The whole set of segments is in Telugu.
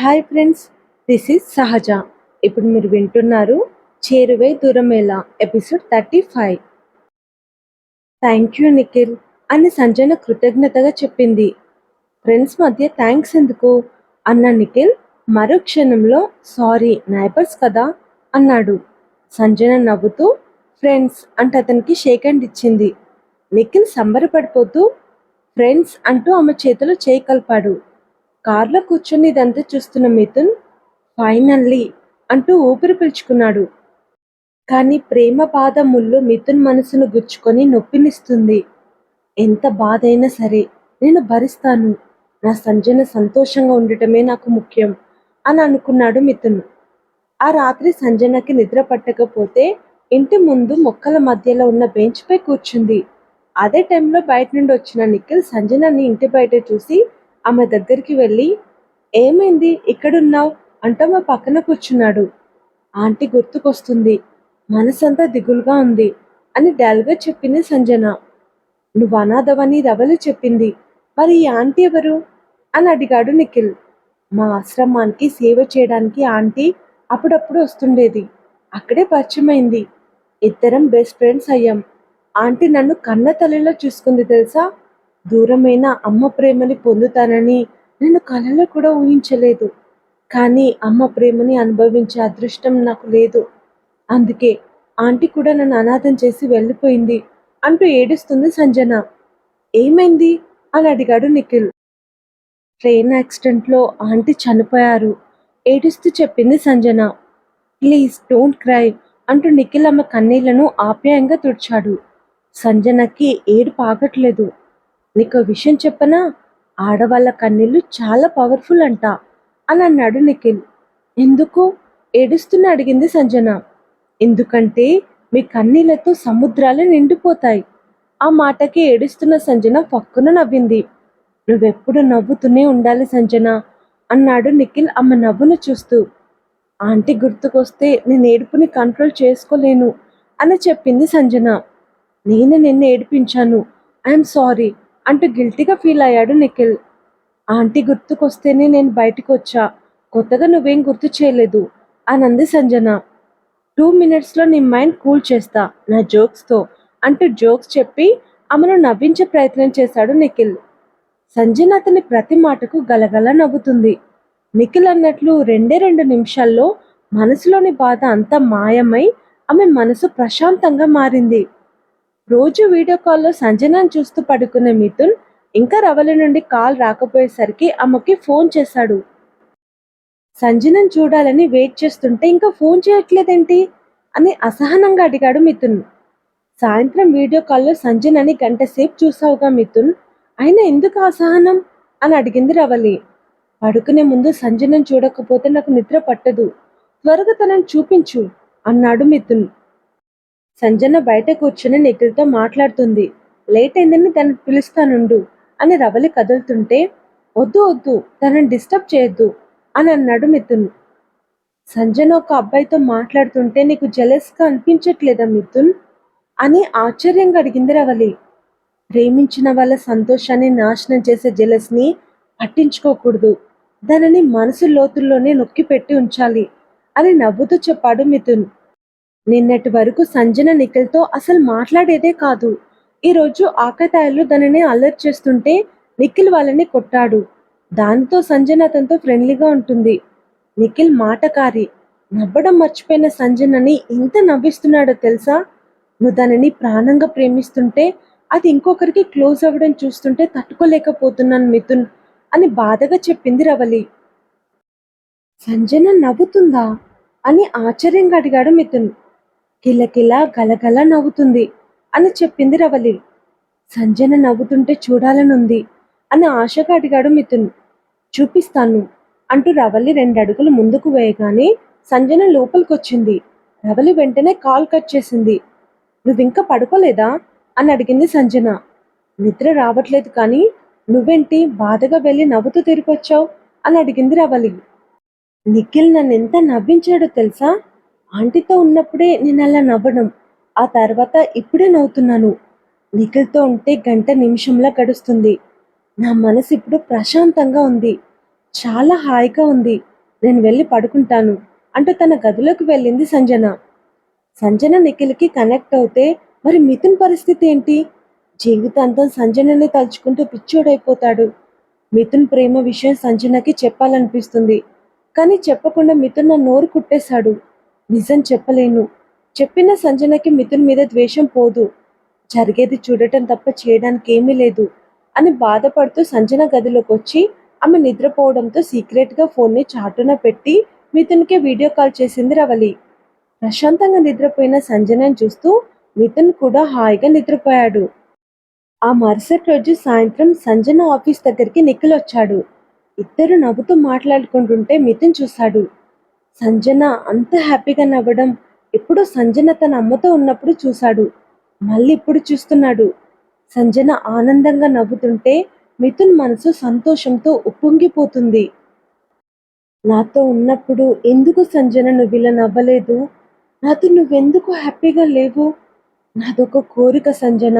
హాయ్ ఫ్రెండ్స్ దిస్ ఈజ్ సహజ ఇప్పుడు మీరు వింటున్నారు చేరువై దూరమేలా episode thirty five thank you Nikhil అని సంజన కృతజ్ఞతగా చెప్పింది. ఫ్రెండ్స్ మధ్య థ్యాంక్స్ ఎందుకు? అన్న నిఖిల్ మరో క్షణంలో సారీ నైబర్స్ కదా? అన్నాడు. సంజన నవ్వుతూ ఫ్రెండ్స్ అంటూ అతనికి షేక్ హ్యాండ్ ఇచ్చింది. నిఖిల్ సంబరపడిపోతూ ఫ్రెండ్స్ అంటూ ఆమె చేతిలో చేయి కలిపాడు. కార్లో కూర్చొని ఇదంతా చూస్తున్న మిథున్ ఫైనల్లీ అంటూ ఊపిరి పీల్చుకున్నాడు. కానీ ప్రేమ బాధ ముళ్ళు మిథున్ మనసును గుచ్చుకొని నొప్పినిస్తుంది. ఎంత బాధ అయినా సరే నేను భరిస్తాను. నా సంజన సంతోషంగా ఉండటమే నాకు ముఖ్యం అని అనుకున్నాడు మిథున్. ఆ రాత్రి సంజనకి నిద్ర పట్టకపోతే ఇంటి ముందు మొక్కల మధ్యలో ఉన్న బెంచ్పై కూర్చుంది. అదే టైంలో బయట నుండి వచ్చిన నిఖిల్ సంజనని ఇంటి బయట చూసి ఆమె దగ్గరికి వెళ్ళి ఏమైంది? ఇక్కడున్నావు అంటూ మా పక్కన కూర్చున్నాడు. ఆంటీ గుర్తుకొస్తుంది. మనసంతా దిగులుగా ఉంది అని డల్గా చెప్పింది సంజన. నువ్వు అనాథవని రవలు చెప్పింది. మరి ఈ ఆంటీ ఎవరు? అని అడిగాడు నిఖిల్. మా ఆశ్రమానికి సేవ చేయడానికి ఆంటీ అప్పుడప్పుడు వస్తుండేది. అక్కడే పరిచయమైంది. ఇద్దరం బెస్ట్ ఫ్రెండ్స్ అయ్యాం. ఆంటీ నన్ను కన్న తల్లిలో చూసుకుంది తెలుసా? దూరమైన అమ్మ ప్రేమని పొందుతానని నేను కలలో కూడా ఊహించలేదు. కానీ అమ్మ ప్రేమని అనుభవించే అదృష్టం నాకు లేదు. అందుకే ఆంటీ కూడా నన్ను అనాథం చేసి వెళ్ళిపోయింది అంటూ ఏడుస్తుంది సంజన. ఏమైంది? అని అడిగాడు నిఖిల్. ట్రైన్ యాక్సిడెంట్లో ఆంటీ చనిపోయారు ఏడుస్తూ చెప్పింది సంజన. ప్లీజ్ డోంట్ క్రై అంటూ నిఖిల్ అమ్మ కన్నీళ్ళను ఆప్యాయంగా తుడిచాడు. సంజనకి ఏడు పాగట్లేదు నీకు విషయం చెప్పనా? ఆడవాళ్ళ కన్నీళ్ళు చాలా పవర్ఫుల్ అంట అని అన్నాడు నిఖిల్. ఎందుకు? ఏడుస్తున్న అడిగింది సంజన. ఎందుకంటే మీ కన్నీళ్ళతో సముద్రాలు నిండిపోతాయి. ఆ మాటకి ఏడుస్తున్న సంజన పక్కున నవ్వింది. నువ్వెప్పుడు నవ్వుతూనే ఉండాలి సంజన అన్నాడు నిఖిల్ ఆమె నవ్వును చూస్తూ. ఆంటీ గుర్తుకొస్తే నేను ఏడుపుని కంట్రోల్ చేసుకోలేను అని చెప్పింది సంజన. నేను నిన్ను ఏడిపించాను. ఐఎమ్ సారీ అంటూ గిల్టీగా ఫీల్ అయ్యాడు నిఖిల్. ఆంటీ గుర్తుకొస్తేనే నేను బయటకు వచ్చా కొత్తగా నువ్వేం గుర్తు చేయలేదు అనంది సంజన. టూ మినిట్స్లో నీ మైండ్ కూల్ చేస్తా నా జోక్స్తో అంటూ జోక్స్ చెప్పి ఆమెను నవ్వించే ప్రయత్నం చేశాడు నిఖిల్. సంజన అతని ప్రతి మాటకు గలగల నవ్వుతుంది. నిఖిల్ అన్నట్లు రెండే రెండు నిమిషాల్లో మనసులోని బాధ అంతా మాయమై ఆమె మనసు ప్రశాంతంగా మారింది. రోజు వీడియో కాల్లో సంజనాన్ని చూస్తూ పడుకునే మిథున్ ఇంకా రవలి నుండి కాల్ రాకపోయేసరికి ఆమెకి ఫోన్ చేశాడు. సంజనన్ చూడాలని వెయిట్ చేస్తుంటే ఇంకా ఫోన్ చేయట్లేదేంటి? అని అసహనంగా అడిగాడు మిథున్. సాయంత్రం వీడియో కాల్లో సంజనని గంట సేపు చూసావుగా మిథున్. అయినా ఎందుకు అసహనం? అని అడిగింది రవలి. పడుకునే ముందు సంజనం చూడకపోతే నాకు నిద్ర పట్టదు. త్వరగా తనని చూపించు అన్నాడు మిథున్. సంజన బయట కూర్చుని నిఖిల్తో మాట్లాడుతుంది. లేట్ అయిందని తను పిలుస్తానుండు అని రవలి కదులుతుంటే వద్దు వద్దు తనని డిస్టర్బ్ చేయొద్దు అని అన్నాడు మిథున్. సంజన ఒక అబ్బాయితో మాట్లాడుతుంటే నీకు జెలస్గా అనిపించట్లేదా మిథున్? అని ఆశ్చర్యంగా అడిగింది రవలి. ప్రేమించిన వాళ్ళ సంతోషాన్ని నాశనం చేసే జెలస్ని పట్టించుకోకూడదు. దానిని మనసు లోతుల్లోనే నొక్కి పెట్టి ఉంచాలి అని నవ్వుతూ చెప్పాడు మిథున్. నిన్నటి వరకు సంజన నిఖిల్తో అసలు మాట్లాడేదే కాదు. ఈరోజు ఆకతాయిలు దానిని అలర్ట్ చేస్తుంటే నిఖిల్ వాళ్ళని కొట్టాడు. దానితో సంజన అతనితో ఫ్రెండ్లీగా ఉంటుంది. నిఖిల్ మాటకారి. నవ్వడం మర్చిపోయిన సంజనని ఎంత నవ్విస్తున్నాడో తెలుసా? నువ్వు దానిని ప్రాణంగా ప్రేమిస్తుంటే అది ఇంకొకరికి క్లోజ్ అవ్వడం చూస్తుంటే తట్టుకోలేకపోతున్నాను మిథున్ అని బాధగా చెప్పింది రవలి. సంజన నవ్వుతుందా? అని ఆశ్చర్యంగా అడిగాడు మిథున్. కిలకిలా గలగల నవ్వుతుంది అని చెప్పింది రవలి. సంజన నవ్వుతుంటే చూడాలనుంది అని ఆశగా అడిగాడు మిథున్. చూపిస్తాను అంటూ రవలి రెండు అడుగులు ముందుకు వేయగానే సంజన లోపలికొచ్చింది. రవలి వెంటనే కాల్ కట్ చేసింది. నువ్వింకా పడుకోలేదా? అని అడిగింది సంజన. నిద్ర రావట్లేదు కానీ నువ్వేంటి బాధగా వెళ్ళి నవ్వుతూ తిరిగొచ్చావు? అని అడిగింది రవలి. నిఖిల్ నన్ను ఎంత నవ్వించాడో తెలుసా? ఆంటీతో ఉన్నప్పుడే నేను అలా నవ్వడం. ఆ తర్వాత ఇప్పుడే నవ్వుతున్నాను. నిఖిల్తో ఉంటే గంట నిమిషంలా గడుస్తుంది. నా మనసు ఇప్పుడు ప్రశాంతంగా ఉంది. చాలా హాయిగా ఉంది. నేను వెళ్ళి పడుకుంటాను. అంటూ తన గదిలోకి వెళ్ళింది సంజన. సంజన నిఖిల్కి కనెక్ట్ అవుతే మరి మిథున్ పరిస్థితి ఏంటి? జీవితాంతం సంజనని తలుచుకుంటూ పిచ్చోడైపోతాడు. మిథున్ ప్రేమ విషయం సంజనకి చెప్పాలనిపిస్తుంది. కానీ చెప్పకుండా మిథున్ నా నోరు కుట్టేశాడు. నిజం చెప్పలేను. చెప్పిన సంజనకి మిథున్ మీద ద్వేషం పోదు. జరిగేది చూడటం తప్ప చేయడానికి ఏమీ లేదు అని బాధపడుతూ సంజన గదిలోకి వచ్చి ఆమె నిద్రపోవడంతో సీక్రెట్గా ఫోన్ని చాటున పెట్టి మిథున్కి వీడియో కాల్ చేసింది రవలి. ప్రశాంతంగా నిద్రపోయిన సంజనని చూస్తూ మిథున్ కూడా హాయిగా నిద్రపోయాడు. ఆ మరుసటి రోజు సాయంత్రం సంజన ఆఫీస్ దగ్గరికి నిఖిల్ వచ్చాడు. ఇద్దరు నవ్వుతూ మాట్లాడుకుంటుంటే మిథున్ చూశాడు. సంజన అంత హ్యాపీగా నవ్వడం ఎప్పుడో సంజన తన అమ్మతో ఉన్నప్పుడు చూశాడు. మళ్ళీ ఇప్పుడు చూస్తున్నాడు. సంజన ఆనందంగా నవ్వుతుంటే మిథున్ మనసు సంతోషంతో ఉప్పొంగిపోతుంది. నాతో ఉన్నప్పుడు ఎందుకు సంజన నువ్వు ఇలా నవ్వలేదు? నాతో నువ్వెందుకు హ్యాపీగా లేవు? నాదొక కోరిక సంజన.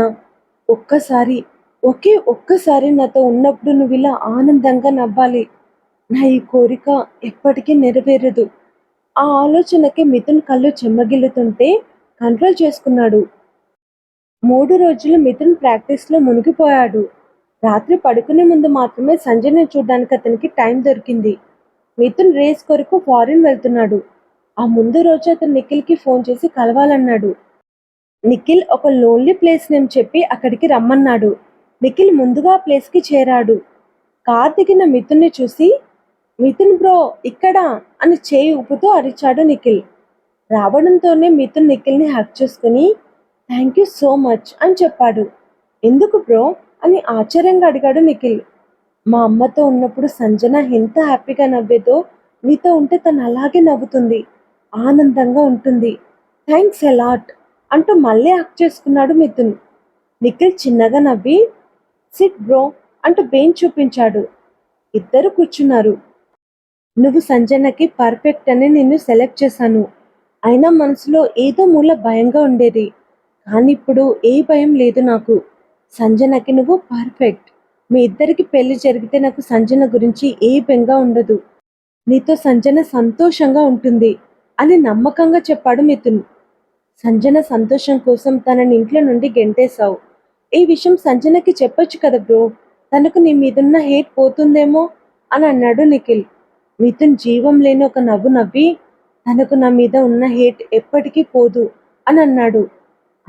ఒక్కసారి ఒకే ఒక్కసారి నాతో ఉన్నప్పుడు నువ్వు ఇలా ఆనందంగా నవ్వాలి. నా ఈ కోరిక ఎప్పటికీ నెరవేరదు. ఆ ఆలోచనకి మిథున్ కళ్ళు చెమ్మగిల్లుతుంటే కంట్రోల్ చేసుకున్నాడు. మూడు రోజులు మిథున్ ప్రాక్టీస్లో మునిగిపోయాడు. రాత్రి పడుకునే ముందు మాత్రమే సంజయ్ని చూడడానికి అతనికి టైం దొరికింది. మిథున్ రేస్ కొరకు ఫారిన్ వెళ్తున్నాడు. ఆ ముందు రోజు అతను నిఖిల్కి ఫోన్ చేసి కలవాలన్నాడు. నిఖిల్ ఒక లోన్లీ ప్లేస్ నేమ్ చెప్పి అక్కడికి రమ్మన్నాడు. నిఖిల్ ముందుగా ఆ ప్లేస్కి చేరాడు. కార్ దిగిన మిథున్ని చూసి మిథున్ బ్రో ఇక్కడ అని చేయి ఊపుతూ అరిచాడు నిఖిల్. రావడంతోనే మిథున్ నిఖిల్ని హక్ చేసుకుని థ్యాంక్ యూ సో మచ్ అని చెప్పాడు. ఎందుకు బ్రో? అని ఆశ్చర్యంగా అడిగాడు నిఖిల్. మా అమ్మతో ఉన్నప్పుడు సంజన ఎంత హ్యాపీగా నవ్వేదో నీతో ఉంటే తను అలాగే నవ్వుతుంది ఆనందంగా ఉంటుంది. థ్యాంక్స్ ఎలాట్ అంటూ మళ్ళీ హక్ చేసుకున్నాడు మిథున్. నిఖిల్ చిన్నగా నవ్వి సిట్ బ్రో అంటూ బెయిన్ చూపించాడు. ఇద్దరు కూర్చున్నారు. నువ్వు సంజనకి పర్ఫెక్ట్ అని నిన్ను సెలెక్ట్ చేశాను. అయినా మనసులో ఏదో మూల భయంగా ఉండేది. కానీ ఇప్పుడు ఏ భయం లేదు నాకు. సంజనకి నువ్వు పర్ఫెక్ట్ మీ ఇద్దరికి పెళ్ళి జరిగితే నాకు సంజన గురించి ఏ బెంగా ఉండదు. నీతో సంజన సంతోషంగా ఉంటుంది అని నమ్మకంగా చెప్పాడు మిథున్. సంజన సంతోషం కోసం తనని ఇంట్లో నుండి గెంటేశావు. ఈ విషయం సంజనకి చెప్పొచ్చు కదా బ్రో? తనకు నీ మీదున్న హేట్ పోతుందేమో అని అన్నాడు నిఖిల్. మిథున్ జీవం లేని ఒక నవ్వు నవ్వి తనకు నా మీద ఉన్న హేట్ ఎప్పటికీ పోదు అని అన్నాడు.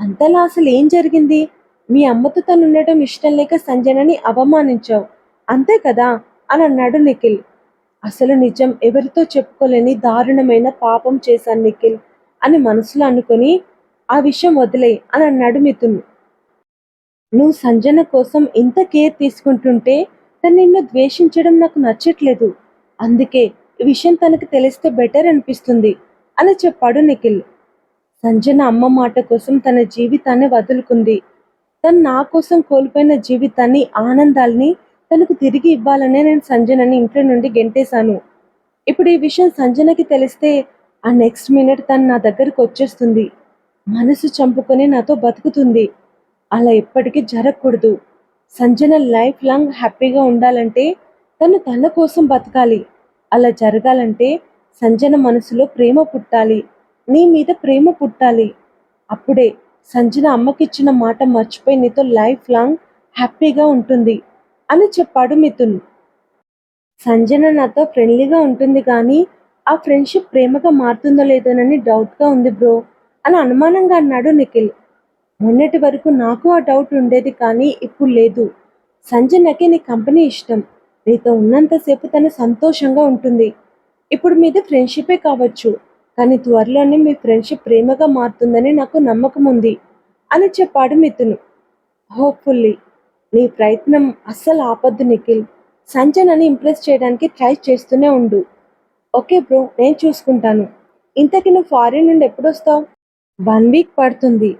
అంతలా అసలు ఏం జరిగింది? మీ అమ్మతో తను ఉండటం ఇష్టం లేక సంజనని అవమానించావు. అంతే కదా? అని అన్నాడు నిఖిల్. అసలు నిజం ఎవరితో చెప్పుకోలేని దారుణమైన పాపం చేశాను నిఖిల్ అని మనసులో అనుకొని ఆ విషయం వదిలే అని అన్నాడు మిథున్. నువ్వు సంజన కోసం ఇంత కేర్ తీసుకుంటుంటే తను నిన్ను ద్వేషించడం నాకు నచ్చట్లేదు. అందుకే ఈ విషయం తనకు తెలిస్తే బెటర్ అనిపిస్తుంది అని చెప్పాడు నిఖిల్. సంజన అమ్మ మాట కోసం తన జీవితాన్ని వదులుకుంది. తను నా కోసం కోల్పోయిన జీవితాన్ని ఆనందాల్ని తనకు తిరిగి ఇవ్వాలనే నేను సంజనని ఇంట్లో నుండి గెంటేశాను. ఇప్పుడు ఈ విషయం సంజనకి తెలిస్తే ఆ నెక్స్ట్ మినిట్ తను నా దగ్గరకు వచ్చేస్తుంది. మనసు చంపుకొని నాతో బతుకుతుంది. అలా ఎప్పటికీ జరగకూడదు. సంజన లైఫ్ లాంగ్ హ్యాపీగా ఉండాలంటే తను తన కోసం బతకాలి. అలా జరగాలంటే సంజన మనసులో ప్రేమ పుట్టాలి. నీ మీద ప్రేమ పుట్టాలి. అప్పుడే సంజన అమ్మకిచ్చిన మాట మర్చిపోయి నీతో లైఫ్ లాంగ్ హ్యాపీగా ఉంటుంది అని చెప్పాడు మిథున్. సంజన నాతో ఫ్రెండ్లీగా ఉంటుంది కానీ ఆ ఫ్రెండ్షిప్ ప్రేమగా మారుతుందో లేదోనని డౌట్గా ఉంది బ్రో అని అనుమానంగా అన్నాడు నిఖిల్. మొన్నటి వరకు నాకు ఆ డౌట్ ఉండేది కానీ ఇప్పుడు లేదు. సంజనకి నీ కంపెనీ ఇష్టం. నీతో ఉన్నంతసేపు తను సంతోషంగా ఉంటుంది. ఇప్పుడు మీద ఫ్రెండ్షిపే కావచ్చు కానీ త్వరలోనే మీ ఫ్రెండ్షిప్ ప్రేమగా మారుతుందని నాకు నమ్మకం ఉంది అని చెప్పాడు మిథును. హోప్ఫుల్లీ. నీ ప్రయత్నం అస్సలు ఆపద్దు నిఖిల్. సంజనని ఇంప్రెస్ చేయడానికి ట్రై చేస్తూనే ఉండు. ఓకే బ్రో నేను చూసుకుంటాను. ఇంతకి నువ్వు ఫారిన్ నుండి ఎప్పుడు వస్తావు? వన్ వీక్ పడుతుంది.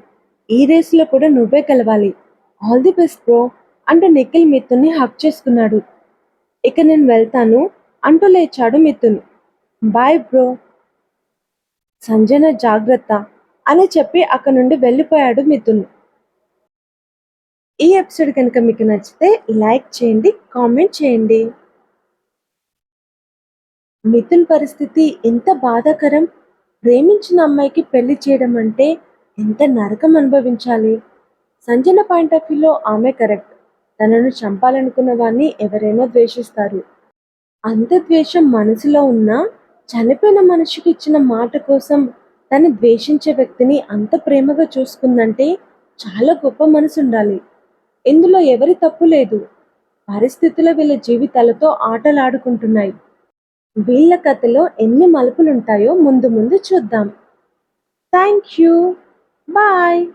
ఈ రేస్లో కూడా నువ్వే కలవాలి. ఆల్ ది బెస్ట్ బ్రో అంటూ నిఖిల్ మిథున్ని హక్ చేసుకున్నాడు. ఇక నేను వెళ్తాను. అంటూ లేచాడు మిథున్. Bye bro. సంజన జాగ్రత్త అని చెప్పి అక్కడ నుండి వెళ్ళిపోయాడు మిథున్. ఈ ఎపిసోడ్ కనుక మీకు నచ్చితే లైక్ చేయండి కామెంట్ చేయండి. మిథున్ పరిస్థితి ఎంత బాధాకరం. ప్రేమించిన అమ్మాయికి పెళ్ళి చేయడం అంటే ఎంత నరకం అనుభవించాలి. సంజన పాయింట్ ఆఫ్ వ్యూలో ఆమె కరెక్ట్. తనను చంపాలనుకున్న వాణ్ణి ఎవరైనా ద్వేషిస్తారు. అంత ద్వేషం మనసులో ఉన్నా చనిపోయిన మనిషికి ఇచ్చిన మాట కోసం తను ద్వేషించే వ్యక్తిని అంత ప్రేమగా చూసుకుందంటే చాలా గొప్ప మనసు ఉండాలి ఇందులో ఎవరి తప్పు లేదు. పరిస్థితులు వీళ్ళ జీవితాలతో ఆటలాడుకుంటున్నాయి. వీళ్ళ కథలో ఎన్ని మలుపులుంటాయో ముందు ముందు చూద్దాం. Thank you. బాయ్.